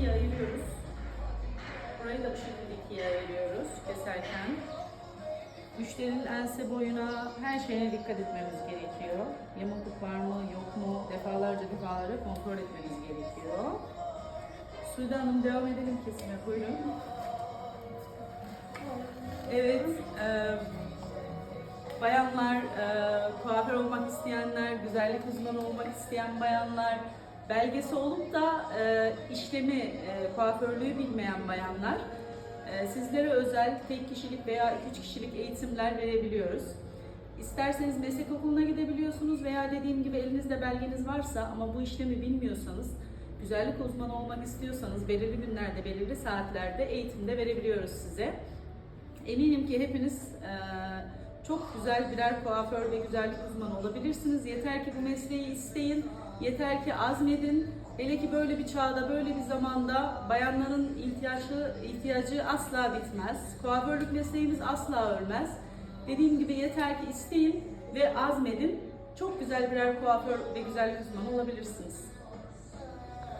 ikiye ayırıyoruz. Burayı da bu şekilde ikiye ayırıyoruz keserken. Müşterinin ense boyuna, her şeyine dikkat etmemiz gerekiyor. Yamukluk var mı, yok mu defalarca defalarca kontrol etmemiz gerekiyor. Sude Hanım devam edelim kesime, buyurun. Evet, e, bayanlar, e, kuaför olmak isteyenler, güzellik uzmanı olmak isteyen bayanlar, belgesi olup da e, işlemi, e, kuaförlüğü bilmeyen bayanlar, e, sizlere özel tek kişilik veya iki kişilik eğitimler verebiliyoruz. İsterseniz meslek okuluna gidebiliyorsunuz veya dediğim gibi elinizde belgeniz varsa ama bu işlemi bilmiyorsanız, güzellik uzmanı olmak istiyorsanız belirli günlerde, belirli saatlerde eğitimde verebiliyoruz size. Eminim ki hepiniz eee, çok güzel birer kuaför ve güzellik uzmanı olabilirsiniz. Yeter ki bu mesleği isteyin, yeter ki azmedin. Hele ki böyle bir çağda, böyle bir zamanda bayanların ihtiyacı, ihtiyacı asla bitmez. Kuaförlük mesleğimiz asla ölmez. Dediğim gibi yeter ki isteyin ve azmedin. Çok güzel birer kuaför ve güzellik uzmanı olabilirsiniz.